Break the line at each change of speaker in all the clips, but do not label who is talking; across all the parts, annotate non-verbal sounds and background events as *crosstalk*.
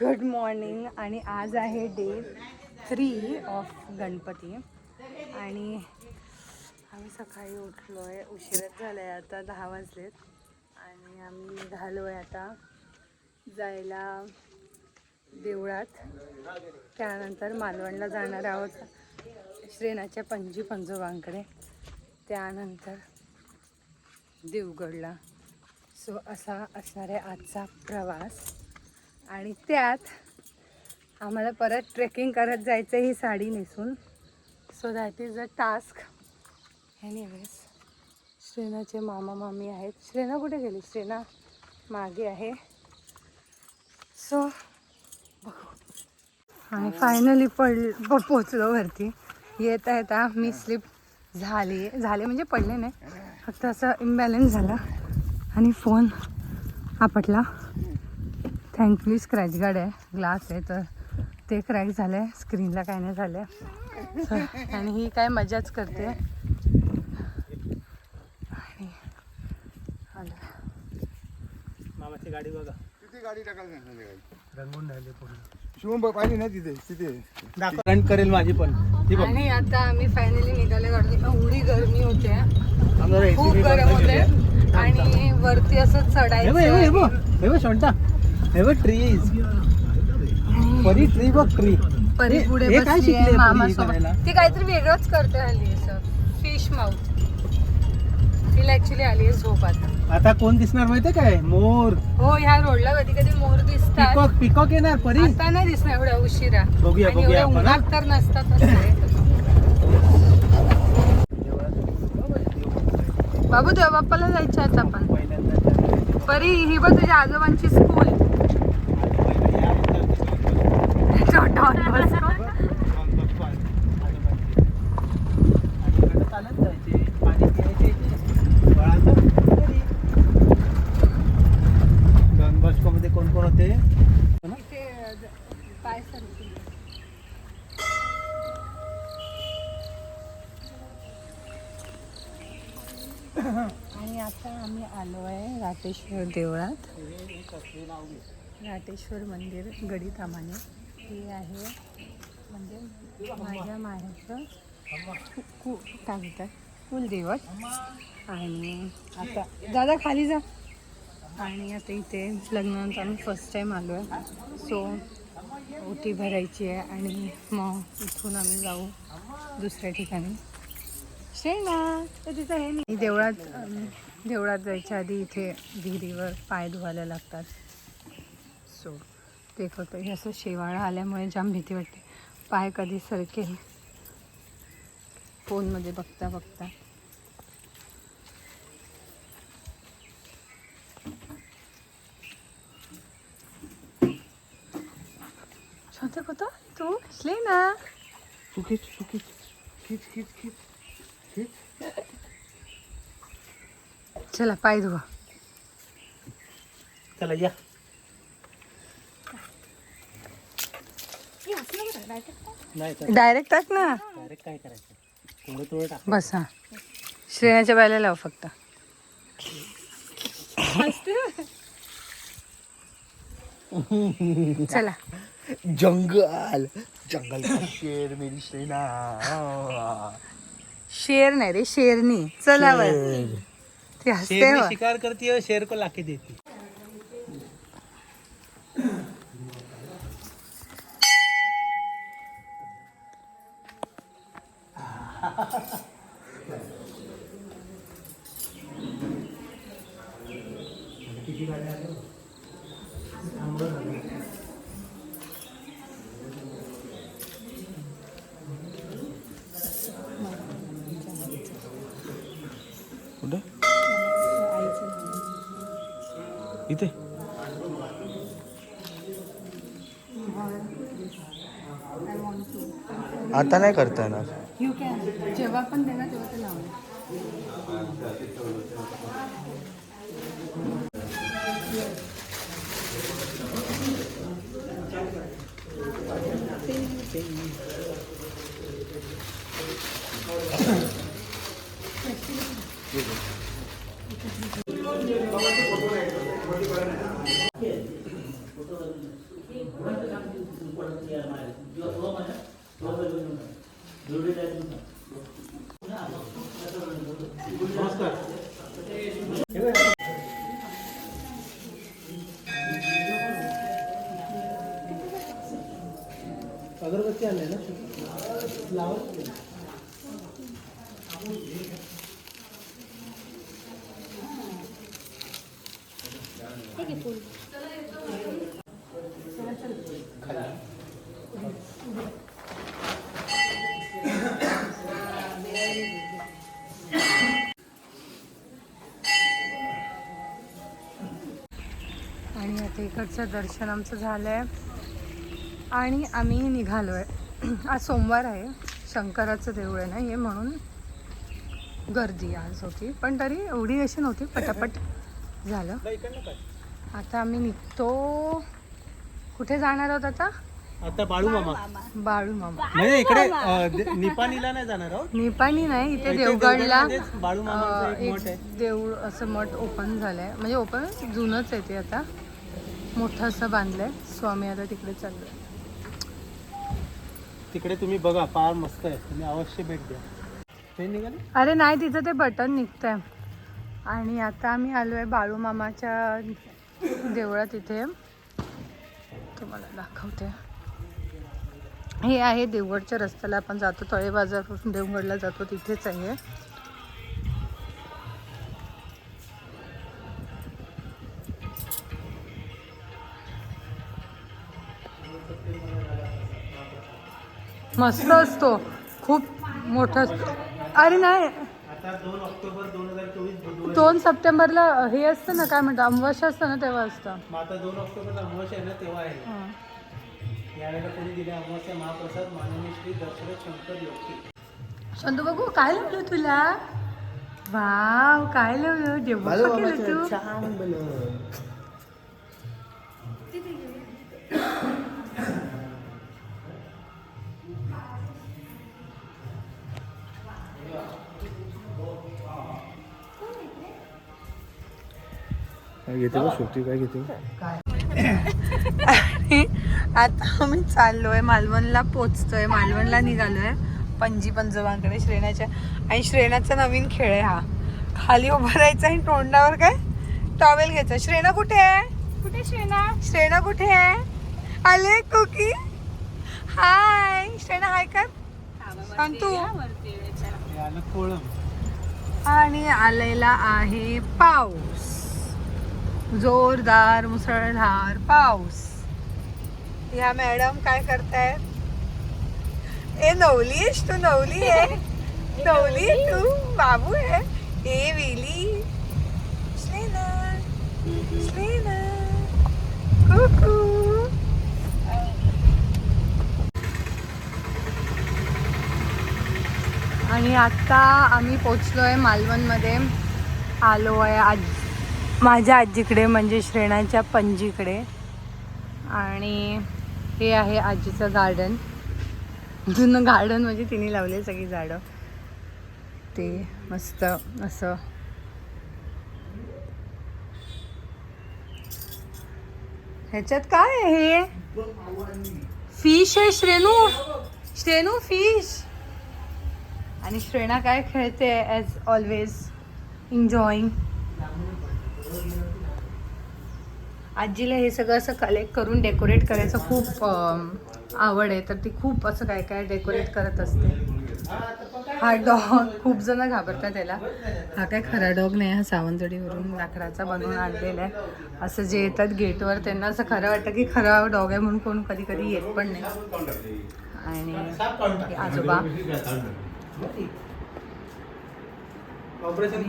Good morning आणि आज आहे डे थ्री ऑफ गणपती. आणि आम्ही सकाळी उठलो आहे उशीरच झाला आहे आता दहा वाजलेत. आणि आम्ही निघालो आहे आता जायला देवळात. त्यानंतर मालवणला जाणार आहोत श्रेणाच्या पंजी पंजोबांकडे. त्यानंतर देवगडला. सो असा असणार आहे आजचा प्रवास. आणि त्यात आम्हाला परत ट्रेकिंग करत जायचं आहे ही साडी नेसून. So that is a task anyways श्रेनाचे मामा मामी आहेत. श्रेना कुठे गेली? श्रेना मागे आहे. सो बघू. आणि फायनली पड पोचलो वरती. येता येता मी स्लिप झाली. झाले म्हणजे पडले नाही. फक्त असं इम्बॅलन्स झालं. आणि फोन आपटला. थँकफुली स्क्रॅच गार्ड आहे. ग्लास आहे तर ते क्रॅक झालं आहे स्क्रीनला काय नाही झालं आहे आणि ही काय मजाच करते. आणि आलं.
मामाची गाडी बघा.
गाडी
रंगून राहिले
शिवम पाहिजे ना तिथे? तिथे.
रन करेल माझी पण. ती बघ.
आणि आता आम्ही फायनली निघाले गाडी एवढी गरमी होते. खूप गरम होते. आणि वरती असं
हे हे हे
चढायचं.
हे बघ, ट्रीज परी ट्री बघ ट्री
परी पुढे
हे काय
बसली
शिकली
आहे
आहे
मामा
परी करायला?
ती काहीतरी वेगळंच करते हल्ली असं. फिश माउथ तिला ऍक्च्युली आली आहे झोप आता.
आता कोण दिसणार माहितीये काय? मोर.
हो ह्या रोडला कधी कधी मोर दिसतात.
पिकॉक पिकॉक येणार परी?
आता नाही दिसणार एवढ्या उशिरा.
बघूया,
आणि
बघूया
एवढ्या
आपण, हा?
उन्हात तर नसतातच ते. बाबू देवा बाप्पाला जायचं आता आपण.
पहिल्यांदा
परी ही बघ तुझ्या आजोबांची स्कूल डॉन बॉस्को.
चालत जायचे पाणी पियायचे इथे. बाळांचं घरी. डॉन बॉस्को मध्ये कोण कोण होते.
आणि आता आम्ही आलो आहे राटेश्वर देवळात. राटेश्वर मंदिर गडी तामाने हे आहे. म्हणजे माझ्या माहेरचं कु काय म्हणतात? कुलदेवत. आणि आता दादा खाली जा. आणि आता इथे लग्नानंतर आम्ही फर्स्ट टाईम आलो आहे सो ओटी भरायची आहे आणि मग इथून आम्ही जाऊ दुसऱ्या ठिकाणी. शेणा तर तिथं हे नाही देवळात देवळात जायच्या आधी इथे विहिरीवर पाय धुवायला लागतात. सो ते करतो हे असं शेवाळा आल्यामुळे जाम भीती वाटते. पाय कधी सरकेल फोनमध्ये बघता बघता. शांत होतं तू. असले ना.
चुकीच खिच खिच खिच. खिच.
चला पाय धुवा.
चला या नाही तर
डायरेक्ट टाक ना.
डायरेक्ट काय करायचं? थोडं थोडं टाक.
बस हा. श्रेयाच्या बायला लाव फक्त. चला.
जंगल. जंगल का शेर मेरी सेना
शेर नाही रे शेरनी. चला वर ती हसते
शेर
हो.
शिकार करती है और शेर को लाके देती.
आता नाही करता येणार.
जेव्हा पण देणार तेव्हा ते लावणार आणि आता इकडचं दर्शन आमचं झालं आहे आणि आम्ही निघालो आहे *clears throat* आज सोमवार आहे. शंकराचं देऊळ आहे ना हे म्हणून गर्दी आज होती. पण तरी एवढी अशी नव्हती पटापट झालं. आता आम्ही निघतो. कुठे जाणार आहोत आता?
आता बाळू मामा.
बाळू मामा.
म्हणजे इकडे निपाणीला नाही जाणार आहोत.
निपाणी नाही इथे देवगडला
बाळू
देऊळ असं मठ ओपन झालंय. म्हणजे ओपन जुनंच आहे ते आता. मोठं असं बांधलंय. स्वामी आता तिकडे चाललोय.
तिकडे तुम्ही बघा फार मस्त आहे. तुम्ही अवश्य भेट द्या.
अरे नाही तिथं ते बटन निघतंय. आणि आता आम्ही आलो आहे बाळूमामाच्या देवळात इथे. तुम्हाला दाखवते. हे आहे देवगडच्या रस्त्याला. आपण जातो तळे बाजारपासून देवगडला जातो तिथेच आहे. मस्त असतो. खूप मोठा असतो. अरे नाही.
आता दोन
सप्टेंबरला हे असतं ना काय म्हणतात अमावस्या असतं ना तेव्हा असतं.
आता दोन ऑक्टोबरला अमावस्या आहे ना तेव्हा आहे.
हां.
यावेळेला कोणी दिले अमावस्या महाप्रसाद माननीय श्री दशरथ शंकर योगी.
शांतू बघू काय लावलं तुला? वाव काय लावलं? जेव्हा केलं तू?
छान बनव. काय घेते बा शेवटी काय घेते?
आणि आता आम्ही चाललोय मालवणला पोचतोय. मालवणला निघालोय. पंजी पंजोबांकडे श्रेणाच्या आणि श्रेणाचा नवीन खेळ आहे हा. खाली उभं राहायचं आणि तोंडावर काय? टॉवेल घ्यायचं. श्रेणा कुठे आहे? कुठे श्रेणा श्रेणा कुठे आहे? आले कुकी? हाय श्रेणा हाय कर.
कोळम
आणि आलेला आहे पाऊस. जोरदार मुसळधार पाऊस. या मॅडम काय करतायत ए नवलीस तू *laughs* नवली आहे. नवली तू बाबू आहे. ए विली. कुकू. आणि आता आम्ही पोचलो आहे मालवणमध्ये. आलो आहे आज. माझ्या आजीकडे म्हणजे श्रेणाच्या पणजीकडे. आणि हे आहे आजीचं गार्डन जुनं गार्डन म्हणजे तिने लावले सगळी झाडं. ते मस्त असं. ह्याच्यात काय आहे हे? फिश आहे श्रेणू. श्रेणू फिश आणि श्रेणा काय खेळते ॲज ऑलवेज एन्जॉईंग आजीला हे सगळं असं कलेक्ट करून डेकोरेट करायचं खूप आवड आहे. तर ती खूप असं काय काय डेकोरेट करत असते. हा डॉग *laughs* खूप जण घाबरतात त्याला हा काय खरा डॉग नाही हा सावंतवाडीवरून लाकडाचा बनवून आणलेला आहे. असं जे येतात गेटवर त्यांना असं खरं वाटतं की खरा डॉग आहे म्हणून कोण कधी कधी येत पण नाही. आणि आजोबा.
ऑपरेशन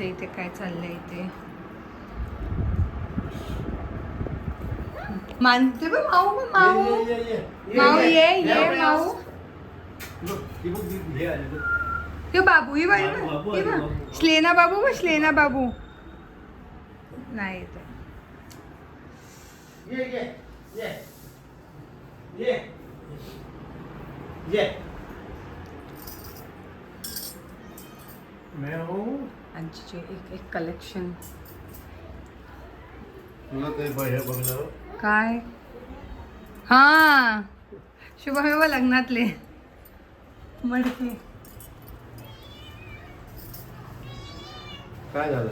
इथे काय चाललंय इथे? मानते बघ माऊ बघ, माऊ। माऊ ये ये माऊ। हे बाबू ही ही बघ. श्लेना बाबू बघ श्लेना बाबू। नाही येत
ये ये ये ये ये। मैं हूँ।
आजीचे एक एक कलेक्शन
तुला काही हे। बघलं
काय? हा. शुभमेव लग्नातले. मडके.
काय झालं?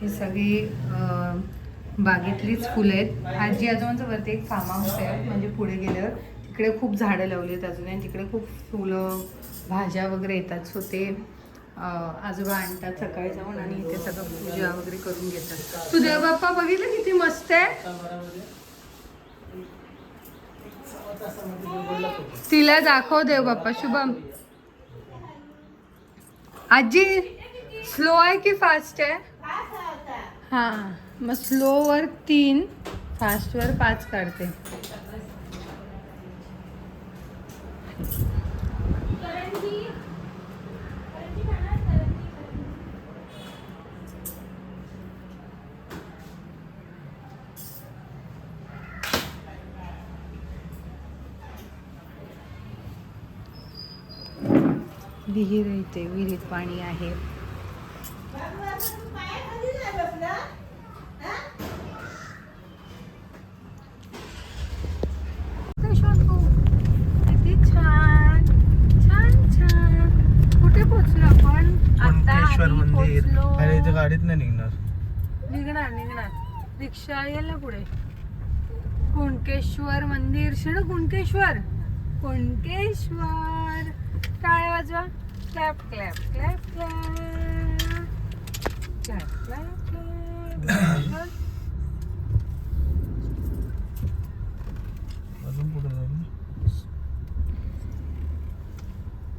ही सगळी अं, बागेतलीच फुलं आहेत. आजी आजोबांचं वरती एक फार्म हाऊस आहे. म्हणजे पुढे गेल्यावर तिकडे खूप झाडं लावली आहेत अजून आणि तिकडे खूप फुलं भाज्या वगैरे येतात. सो ते आजोबा आणतात सकाळी जाऊन आणि इथे सगळं पूजा वगैरे करून घेतात. तू देवबाप्पा बघितलं किती मस्त आहे? तिला दाखव देवबाप्पा शुभम. आजी स्लो आहे की फास्ट आहे? हा मग स्लोवर तीन फास्टवर पाच काढते विहीर आहे इथे विहिरीत पाणी आहे शोधू किती छान छान छान कुठे पोचलो आपण आता
कुणकेश्वर अरे इथे गाडीत नाही निघणार.
निघणार निघणार. रिक्षा येईल ना पुढे? कुणकेश्वर मंदिर. शिण कुणकेश्वर? कुणकेश्वर. टाळ्या वाजवा? Clap, clap, clap, clap. Clap, clap, clap.
अजून पुढे जाईल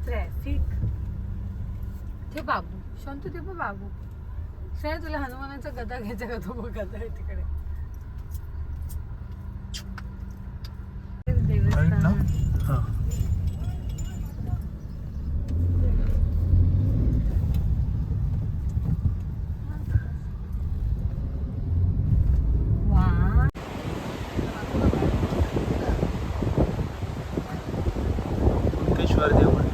ट्रॅफिक ते बाबू. शांत ते पण बाबू. श्रेय तुला हनुमानाचा गदा घ्यायचा का? तो बघ गदा आहे तिकडे. देवस्थान
हा
वा
कुणकेश्वर देवळ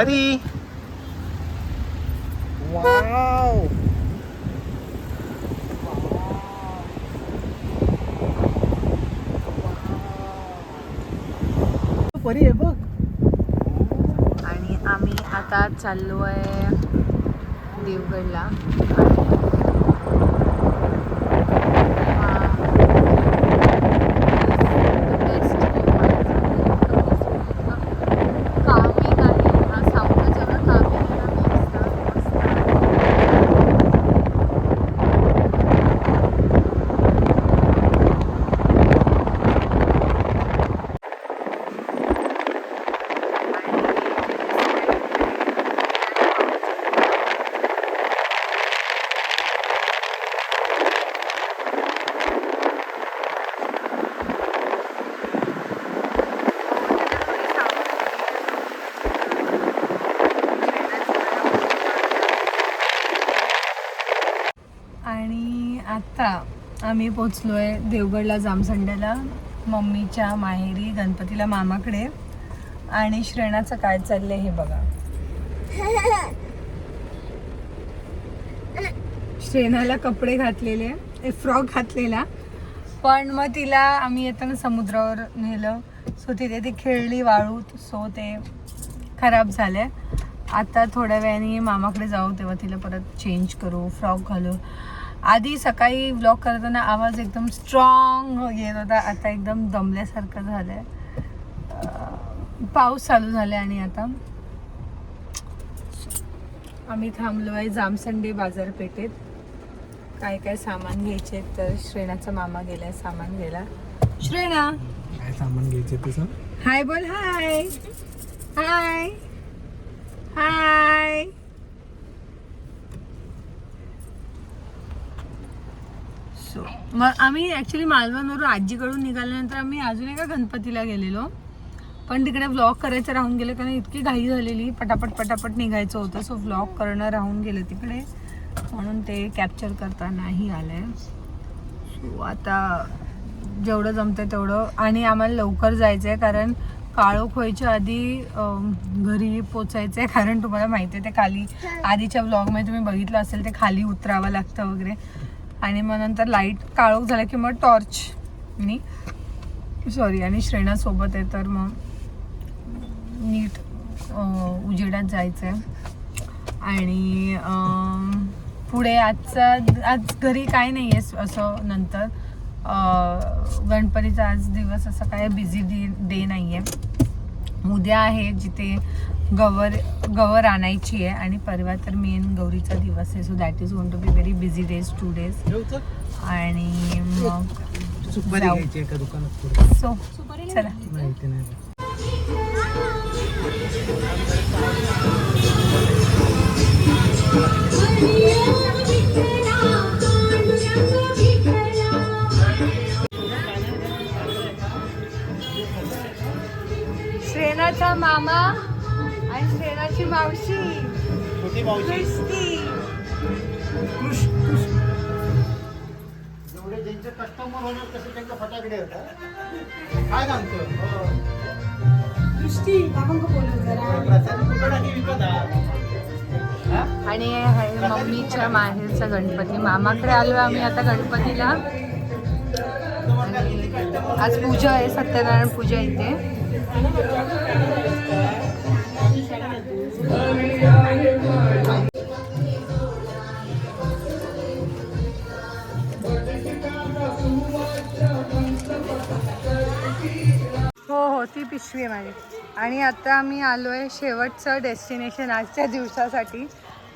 परी
वाव
परी आहे बघ
आणि आम्ही आता चाललो आहे देवगडला. आम्ही पोचलो आहे देवगडला जामसंड्याला मम्मीच्या माहेरी गणपतीला मामाकडे. आणि श्रेणाचं काय चाललंय हे बघा. श्रेणाला कपडे घातलेले फ्रॉक घातलेला. पण मग तिला आम्ही येताना समुद्रावर नेलं. सो तिथे ती खेळली वाळूत. सो ते खराब झाले. आता थोड्या वेळाने मामाकडे जाऊ तेव्हा तिला परत चेंज करू फ्रॉक घालू. आधी सकाळी व्लॉग करताना आवाज एकदम स्ट्रॉंग येत होता. आता एकदम दमल्यासारखं झालंय. अं, पाऊस चालू झालाय आणि आता. आम्ही थांबलो आहे जामसंडे बाजारपेठेत. काय काय सामान घ्यायचे तर श्रेणाचा मामा गेलाय सामान घ्यायला. श्रेणा.
काय सामान घ्यायचे तुझं?
हाय बोल हाय हाय सो मग आम्ही ॲक्च्युली मालवणवरून आजीकडून निघाल्यानंतर आम्ही अजून एका गणपतीला गेलेलो. पण तिकडे व्लॉग करायचं राहून गेलं कारण इतकी घाई झालेली. पटापट पटापट निघायचं होतं सो व्लॉग करणं राहून गेलं तिकडे. म्हणून ते कॅप्चर करता नाही आलंय. सो आता जेवढं जमतं तेवढं. आणि आम्हाला लवकर जायचं आहे कारण काळोख व्हायच्या आधी घरी पोचायचं आहे कारण तुम्हाला माहिती आहे ते खाली आधीच्या व्लॉगमध्ये तुम्ही बघितलं असेल ते खाली उतरावं लागतं वगैरे. आणि मग नंतर लाइट काळोख झालं की मग टॉर्चनी सॉरी आणि श्रेणा सोबत आहे तर मग नीट उजेडात जायचं आहे आणि पुढे आजचा आज घरी काय नाही आहे असं नंतर. गणपतीचा आज दिवस असा काय बिझी डे डे नाही आहे उद्या आहे जिथे गवर गवर आणायची आहे आणि परवा तर मेन गौरीचा दिवस आहे. So that is going to be very busy days two days आणि मग. सो चला. श्रेणाचा मामा मावशी.
मावशी.
क्रिस्ती
जेवढे ज्यांचे कस्टमर होणार तसे त्यांचे फटाकडे होतात काय सांगतो.
दृष्टी बाबांक बोलू जरा.
प्रसाद फटाके विकत आहे. हा?
आणि हे मम्मीच्या माहेरचा गणपती. मामाकडे आलो आम्ही आता गणपतीला. आज पूजा आहे सत्यनारायण पूजा इथे. हो ती पिशवी आहे माझी. आणि आता आम्ही आलो आहे शेवटचं डेस्टिनेशन आजच्या दिवसासाठी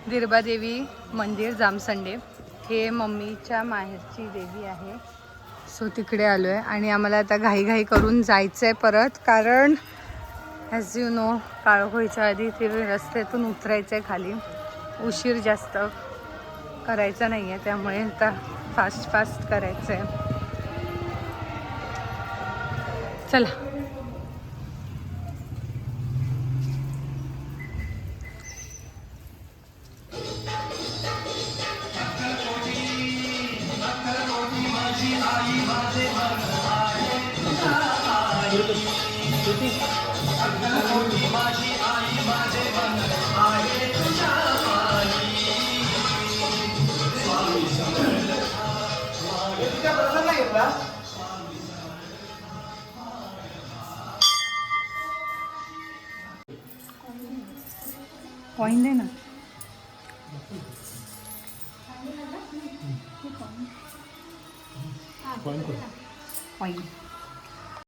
दिरबादेवी मंदिर जामसंडे. हे मम्मीच्या माहेरची देवी आहे. सो तिकडे आलो आहे आणि आम्हाला आता घाईघाई करून जायचं आहे परत कारण ॲज यू नो काळोखीच्या आधी ते रस्त्यातून उतरायचं आहे खाली. उशीर जास्त करायचा नाही आहे त्यामुळे आता फास्ट फास्ट करायचं आहे चला.
तिचा प्रसाद
दे ना. acompanhe.